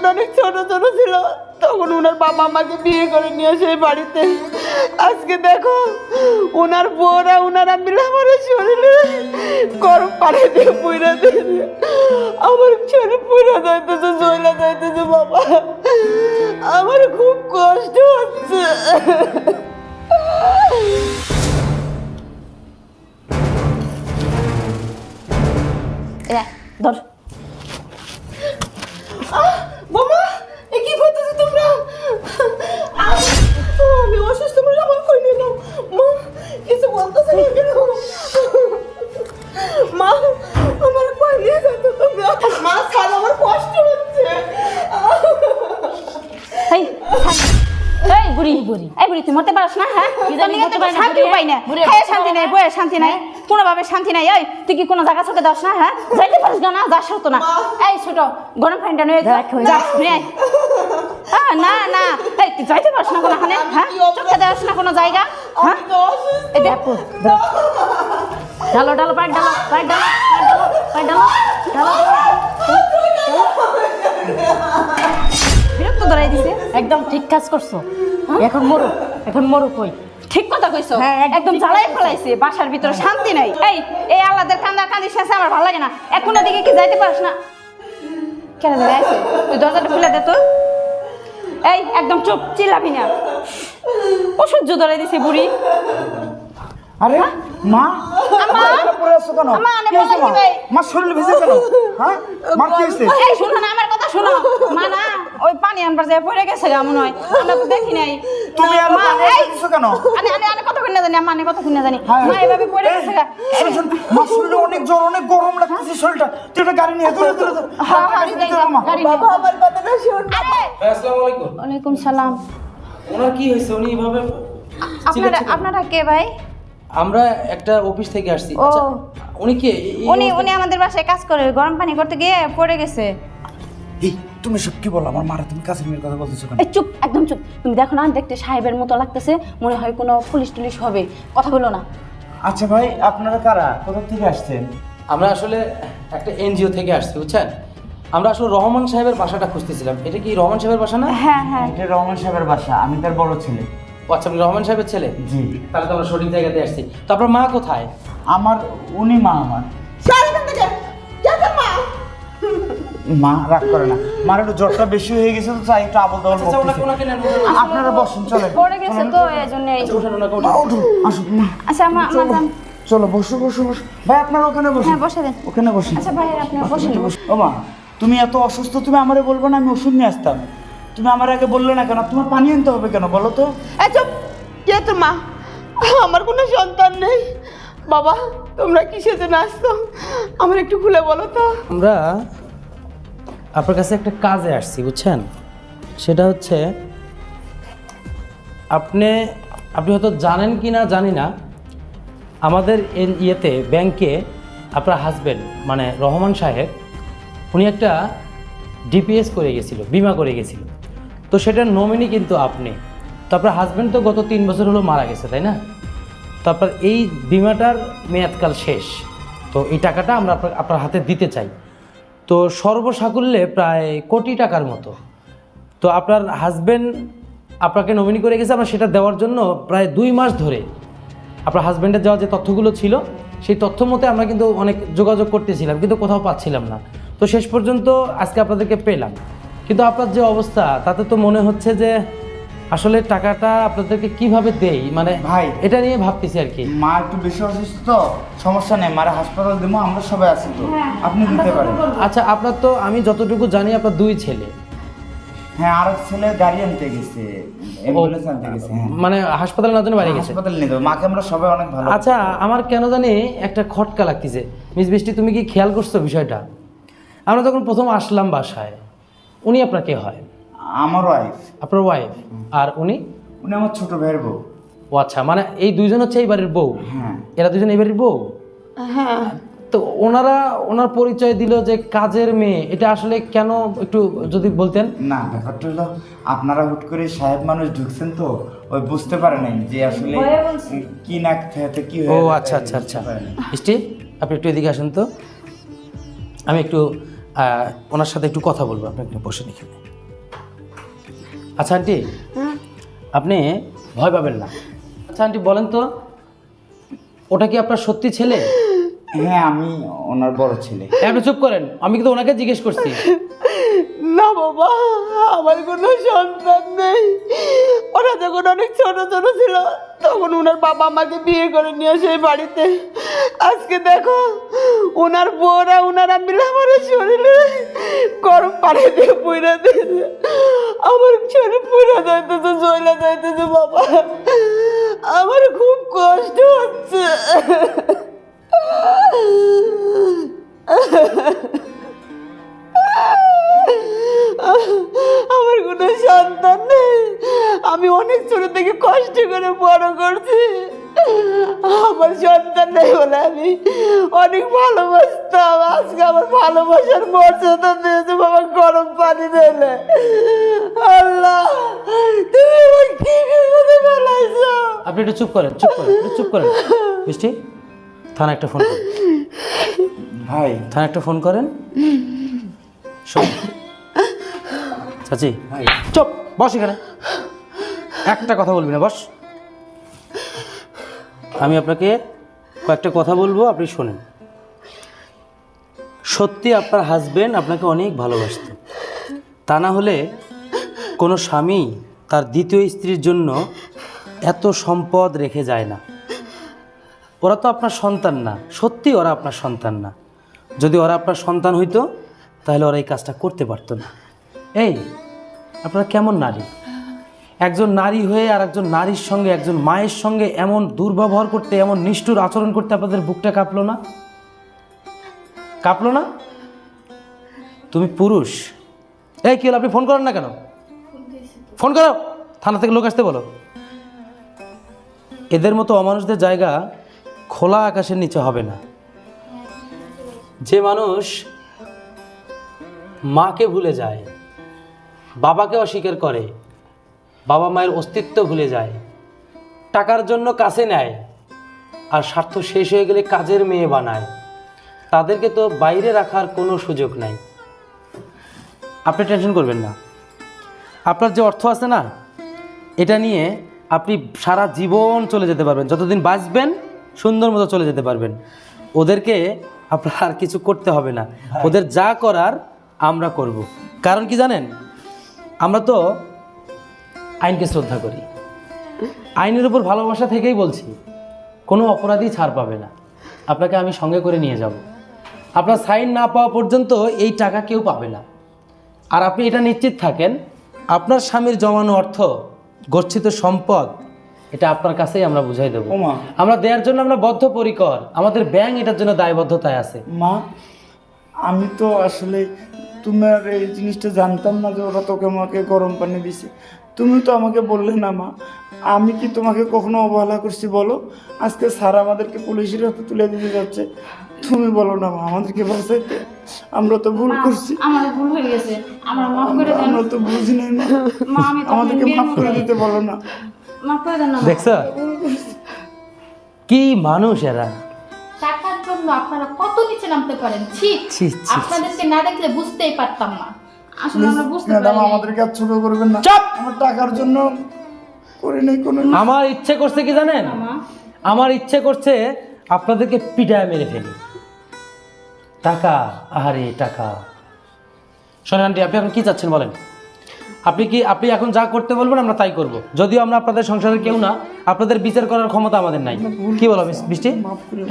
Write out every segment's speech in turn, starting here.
যখন অনেক ছোট ছোট ছিল তখন ওনার বাবা আমাকে বিয়ে করে নিয়ে আসে বাড়িতে। আজকে দেখো ওনার বউরা ওনারা মিলে আমার শরীরে গরম পানি দিয়ে পুইরা দিয়ে আমার শরীর পুইরা যাইতেছে জয়লা যাইতেছে বাবা। আমার খুব কষ্ট হচ্ছে। ধর। বুড়ি তুই মরতে পারস না হ্যাঁ? শান্তি পাই না। বুড়ি, শান্তি নাই বইয়ে শান্তি নাই কোনোভাবে শান্তি নাই এই তুই কি কোনো জায়গা চোখে দাস না হ্যাঁ? যাইতে পারিস না যাস হতো না। এই ছোট গরম পানিটা নিয়ে দেখ, হয়ে না। না এই তুই যাইতে পারিস না কোনোখানে হ্যাঁ? চোখে দেওয়াস না কোনো জায়গা হ্যাঁ? এই দেখো ঢালো ঢালো পাইট ঢালো পাইট ঢালো। একদম ঠিক কাজ করছ। এখন মরো এখন মরো কই? ঠিক কথা কইছো। হ্যাঁ, একদম জ্বালাই ফেলাইছে বাসার ভিতরে শান্তি নাই। এই এই আল্লাদের কান্দা কান্দি শেষে আমার ভালো লাগে না। এখন দিকে কি যাইতে পারিস না? কেন আইছে? তুই দরজাটা খুলে দে তো। এই একদম চুপ চিল্লাবি না। অসহ্য ধরে দিছে বুড়ি। আরে মা হয়েছে মা? ভাই? মা শরীর ভিজে কেন? হ্যাঁ? মা কি হয়েছে? এই শুনো না আমার কথা শুনো মা না ওই পানি আনবার যায় পড়ে গেছে গা মনে হয়। আমরা তো দেখি নাই। তুমি আর মা এই কেন? আনে আনে আনে কত কিনা জানি কত কিনা জানি। হ্যাঁ। মা এভাবে পড়ে গেছে শোন, মা শরীরে অনেক জ্বর অনেক গরম লাগতেছে শরীরটা। তুই একটা গাড়ি নিয়ে দূরে দূরে দূরে হ্যাঁ, হ্যাঁ, গাড়ি নিয়ে যাই, মা। গাড়ি বাবা আমার কথাটা শোন। আরে আসসালামু আলাইকুম। ওয়ালাইকুম সালাম। ওনার কি হয়েছে? উনি এভাবে আপনারা আপনারা কে ভাই? আমরা একটা অফিস থেকে আসছি। ও। আচ্ছা উনি কে? উনি উনি আমাদের বাসায় কাজ করে গরম পানি করতে গিয়ে পড়ে গেছে। এই তুমি সব কি বলো? আমার মারা তুমি কাছে মেয়ের কথা বলতেছো কেন? এই চুপ একদম চুপ। তুমি দেখো না দেখতে সাহেবের মতো লাগতেছে মনে হয় কোনো পুলিশ টুলিশ হবে। কথা বলো না। আচ্ছা ভাই আপনারা কারা? কোথা থেকে আসছেন? আমরা আসলে একটা এনজিও থেকে আসছি বুঝছেন? আমরা আসলে রহমান সাহেবের বাসাটা খুঁজতেছিলাম। এটা কি রহমান সাহেবের বাসা না? হ্যাঁ হ্যাঁ। এটা রহমান সাহেবের বাসা আমি তার বড় ছেলে। ও আচ্ছা আপনি রহমান সাহেবের ছেলে? জি। তাহলে তো আমরা সঠিক জায়গাতে আসছি। তো আপনার মা কোথায়? আমার উনি মা আমার। মা রাগ করে না। মার একটু জ্বরটা বেশি হয়ে গেছে তো তাই একটু আবল তাবল আচ্ছা আপনারা বসুন চলেন। পড়ে গেছে তো এই জন্যই আচ্ছা, ওনাকে মা উঠেন। আসুন মা। আচ্ছা আমার আমার দাম- চলো বসো বসো বসো। ভাই আপনারা ওখানে বসুন। হ্যাঁ বসে দেন। ওখানে বসুন। আচ্ছা ভাই আপনি বসেন। ও মা তুমি এত অসুস্থ তুমি আমারে বলব না আমি ওষুধ নিয়ে আসতাম। তুমি আমার আগে বললে না কেন? তোমার পানি আনতে হবে কেন বলো তো? এই চুপ! কে তোর মা? আমার কোনো সন্তান নেই। বাবা তোমরা কিসের জন্য আসতো আমার একটু খুলে বলো তো। আমরা আপনার কাছে একটা কাজে আসছি, বুঝছেন? সেটা হচ্ছে, আপনি আপনি হয়তো জানেন কি না জানি না, আমাদের ইয়েতে, ব্যাংকে আপনার হাজবেন্ড মানে রহমান সাহেব, উনি একটা ডিপিএস করে গেছিল, বিমা করে গেছিল। তো সেটার নমিনি কিন্তু আপনি। তো আপনার হাজবেন্ড তো গত তিন বছর হলো মারা গেছে, তাই না? তারপর এই বিমাটার মেয়াদকাল শেষ। তো এই টাকাটা আমরা আপনার হাতে দিতে চাই। তো সর্বসাকুল্যে প্রায় কোটি টাকার মতো। তো আপনার হাজবেন্ড আপনাকে নমিনি করে গেছে, আমরা সেটা দেওয়ার জন্য প্রায় দুই মাস ধরে আপনার হাজব্যান্ডের যাওয়া যে তথ্যগুলো ছিল, সেই তথ্য মতে আমরা কিন্তু অনেক যোগাযোগ করতেছিলাম, কিন্তু কোথাও পাচ্ছিলাম না। তো শেষ পর্যন্ত আজকে আপনাদেরকে পেলাম। কিন্তু আপনার যে অবস্থা, তাতে তো মনে হচ্ছে যে আসলে টাকাটা আপনাদেরকে কীভাবে দেই? মানে ভাই। এটা নিয়ে ভাবতেছি আর কি। মা একটু বেশি অসুস্থ তো সমস্যা নেই মারা হাসপাতাল দেবো আমরা সবাই আছি তো। আপনি দিতে পারেন। আচ্ছা আপনার তো আমি যতটুকু জানি আপনার দুই ছেলে। হ্যাঁ আর এক ছেলে গাড়ি আনতে গেছে অ্যাম্বুলেন্স আনতে গেছে হ্যাঁ। মানে হাসপাতালে না জন্য বাড়ি গেছে? হাসপাতালে নিয়ে যাব। মাকে আমরা সবাই অনেক ভালো আচ্ছা আমার কেন জানি একটা খটকা লাগতেছে। মিস বৃষ্টি তুমি কি খেয়াল করছ বিষয়টা? আমরা যখন প্রথম আসলাম বাসায় উনি আপনার কে হয়। আমার ওয়াইফ আপনার ওয়াইফ আর উনি? উনি আমার ছোট ভাইয়ের বউ। ও আচ্ছা মানে এই দুইজন হচ্ছে এই বাড়ির বউ? হ্যাঁ। এরা দুজন এই বাড়ির বউ? হ্যাঁ। তো ওনারা ওনার পরিচয় দিল যে কাজের মেয়ে এটা আসলে কেন একটু যদি বলতেন? না ব্যাপারটা হলো আপনারা হুট করে সাহেব মানুষ ঢুকছেন তো ওই বুঝতে পারে নাই যে আসলে কি না খেতে কি ও আচ্ছা আচ্ছা আচ্ছা। মিষ্টি আপনি একটু এদিকে আসেন তো। আমি একটু ওনার সাথে একটু কথা বলব আপনি একটু বসে এখানে। আচ্ছা আন্টি। আপনি ভয় পাবেন না। আচ্ছা আন্টি বলেন তো ওটা কি আপনার সত্যি ছেলে? হ্যাঁ আমি ওনার বড় ছেলে। এই, আপনি চুপ করেন। আমি কিন্তু ওনাকে জিজ্ঞেস করছি। না বাবা আমার কোনো সন্তান নেই। ওরা যখন অনেক ছোট ছোট ছিল তখন ওনার বাবা আমাকে বিয়ে করে নিয়ে আসে বাড়িতে। আজকে দেখো ওনার বউরা ওনারা মিলে আমার শরীরে গরম পানি দিয়ে পুইরা দিয়েছে। যাইতেছে জয়লা যাইতেছে বাবা। আমার খুব কষ্ট হচ্ছে। আমার সন্তান নেই বলে আমি অনেক ভালোবাসতাম। আজকে আমার ভালোবাসার মর্যাদা দিয়েছে বাবা গরম পানি দিলে। আল্লাহ তুমি আমার কি বিপদে ফেলাইছো আপনি একটু চুপ করেন চুপ করেন একটু চুপ করেন। মিষ্টি থানা একটা ফোন করেন। ভাই। থানা একটা ফোন করেন। শোন। চাচি ভাই। চুপ বস এখানে। একটা কথা বলবি না বস। আমি আপনাকে কয়েকটা কথা বলব, আপনি শোনেন। সত্যি আপনার হাজবেন্ড আপনাকে অনেক ভালোবাসত। তা না হলে কোনো স্বামী তার দ্বিতীয় স্ত্রীর জন্য এত সম্পদ রেখে যায় না। ওরা তো আপনার সন্তান না, সত্যি ওরা আপনার সন্তান না। যদি ওরা আপনার সন্তান হইতো, তাহলে ওরা এই কাজটা করতে পারতো না। এই, আপনারা কেমন নারী? একজন নারী হয়ে আর একজন নারীর সঙ্গে, একজন মায়ের সঙ্গে এমন দুর্ব্যবহার করতে, এমন নিষ্ঠুর আচরণ করতে আপনাদের বুকটা কাঁপলো না? কাঁপলো না? তুমি পুরুষ। এই কি হলো, আপনি ফোন করেন না কেন? ফোন করো। থানা থেকে লোক আসতে বলো। এদের মতো অমানুষদের জায়গা খোলা আকাশের নিচে হবে না। যে মানুষ মাকে ভুলে যায়, বাবাকে অস্বীকার করে বাবা মায়ের অস্তিত্ব ভুলে যায় টাকার জন্য কাছে নেয় আর স্বার্থ শেষ হয়ে গেলে কাজের মেয়ে বানায়। তাদেরকে তো বাইরে রাখার কোনো সুযোগ নাই। আপনি টেনশন করবেন না। আপনার যে অর্থ আছে না এটা নিয়ে আপনি সারা জীবন চলে যেতে পারবেন। যতদিন বাঁচবেন সুন্দর মতো চলে যেতে পারবেন। ওদেরকে আপনার আর কিছু করতে হবে না। ওদের যা করার আমরা করব। কারণ কি জানেন? আমরা তো আইনকে শ্রদ্ধা করি। আইনের উপর ভালোবাসা থেকেই বলছি কোনো অপরাধী ছাড় পাবে না। আপনাকে আমি সঙ্গে করে নিয়ে যাব। আপনার সাইন না পাওয়া পর্যন্ত এই টাকা কেউ পাবে না। আর আপনি এটা নিশ্চিত থাকেন আপনার স্বামীর জমানো অর্থ গচ্ছিত সম্পদ এটা আপনার কাছেই আমরা বুঝাই দেবো। আমরা দেওয়ার জন্য আমরা বদ্ধপরিকর। আমাদের ব্যাংক এটার জন্য দায়বদ্ধতায় আছে। মা আমি তো আসলে তোমার এই জিনিসটা জানতাম না যে ওরা তোকে আমাকে গরম পানি দিছে। তুমি তো আমাকে বললে না মা। আমি কি তোমাকে কখনো অবহেলা করছি বলো? আজকে স্যার আমাদেরকে পুলিশের হাতে তুলে দিতে যাচ্ছে। তুমি বলো না মা আমাদেরকে বাঁচাইতে। আমরা তো ভুল করছি। আমার ভুল হয়ে গেছে। আমার মাফ করে দেন। আমরা তো বুঝি নাই মা। আমাদেরকে মাফ করে দিতে বলো না। মাফ করে দেন না দেখছ? কি মানুষ এরা। টাকার জন্য আপনারা কত নিচে নামতে পারেন? ছি ছি, ছি, আপনাদেরকে না দেখলে বুঝতেই পারতাম না। আসলে আমরা বুঝতে ম্যাডাম পারি আমাদেরকে আর ছোট করবেন না। চুপ! আমার টাকার জন্য করি নাই কোনো আমার ইচ্ছে করছে কি জানেন? মা। আমার ইচ্ছে করছে আপনাদেরকে পিটায় মেরে ফেলি। টাকা আহারে টাকা। শোনেন আন্টি আপনি এখন কি চাচ্ছেন বলেন? আপনি কি আপনি এখন যা করতে বলবেন আমরা তাই করব। যদিও আমরা আপনাদের সংসারের কেউ না আপনাদের বিচার করার ক্ষমতা আমাদের নাই। কি বলো মিস বৃষ্টি?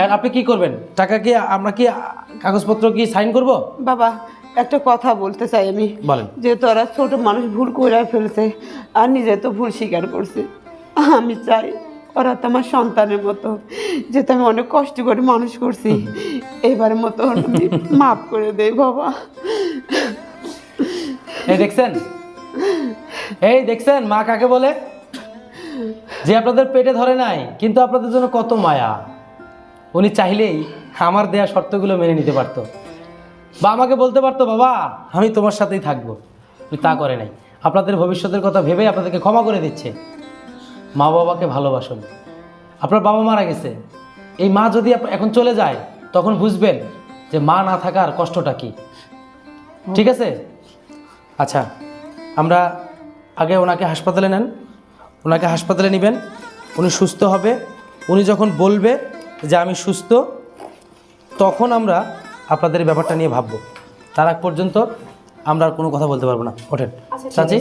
আপনি কি করবেন? টাকা কি আমরা কি কাগজপত্র কি সাইন করব? বাবা একটা কথা বলতে চাই আমি। বলেন। যেহেতু ওরা ছোট মানুষ ভুল করে ফেলছে আর নিজে তো ভুল স্বীকার করছে। আমি চাই ওরা তো আমার সন্তানের মতো যেহেতু আমি অনেক কষ্ট করে মানুষ করছি এবারের মতো মাফ করে দেই বাবা। এই দেখছেন? এই দেখছেন? মা কাকে বলে? যে আপনাদের পেটে ধরে নাই কিন্তু আপনাদের জন্য কত মায়া। উনি চাইলেই আমার দেয়া শর্তগুলো মেনে নিতে পারতো। বা আমাকে বলতে পারতো, বাবা, আমি তোমার সাথেই থাকব। তা করে নাই। আপনাদের ভবিষ্যতের কথা ভেবেই আপনাদেরকে ক্ষমা করে দিচ্ছে। মা বাবাকে ভালোবাসুন। আপনার বাবা মারা গেছে। এই মা যদি এখন চলে যায়, তখন বুঝবেন যে মা না থাকার কষ্টটা কি। ঠিক আছে? আচ্ছা আমরা আগে ওনাকে হাসপাতালে নেন। ওনাকে হাসপাতালে নেবেন। উনি সুস্থ হবে। উনি যখন বলবে যে আমি সুস্থ, তখন আমরা আপনাদের এই ব্যাপারটা নিয়ে ভাববো। তার আগ পর্যন্ত আমরা আর কোনো কথা বলতে পারব না। ওঠেন। চাচি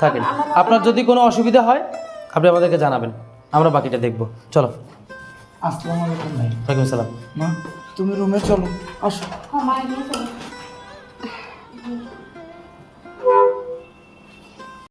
থাকেন। আপনার যদি কোনো অসুবিধা হয় আপনি আমাদেরকে জানাবেন। আমরা বাকিটা দেখব। চলো। আসসালামু আলাইকুম ভাই। ওয়ালাইকুম আসসালাম। মা তুমি রুমে চলো। আসো। চলো।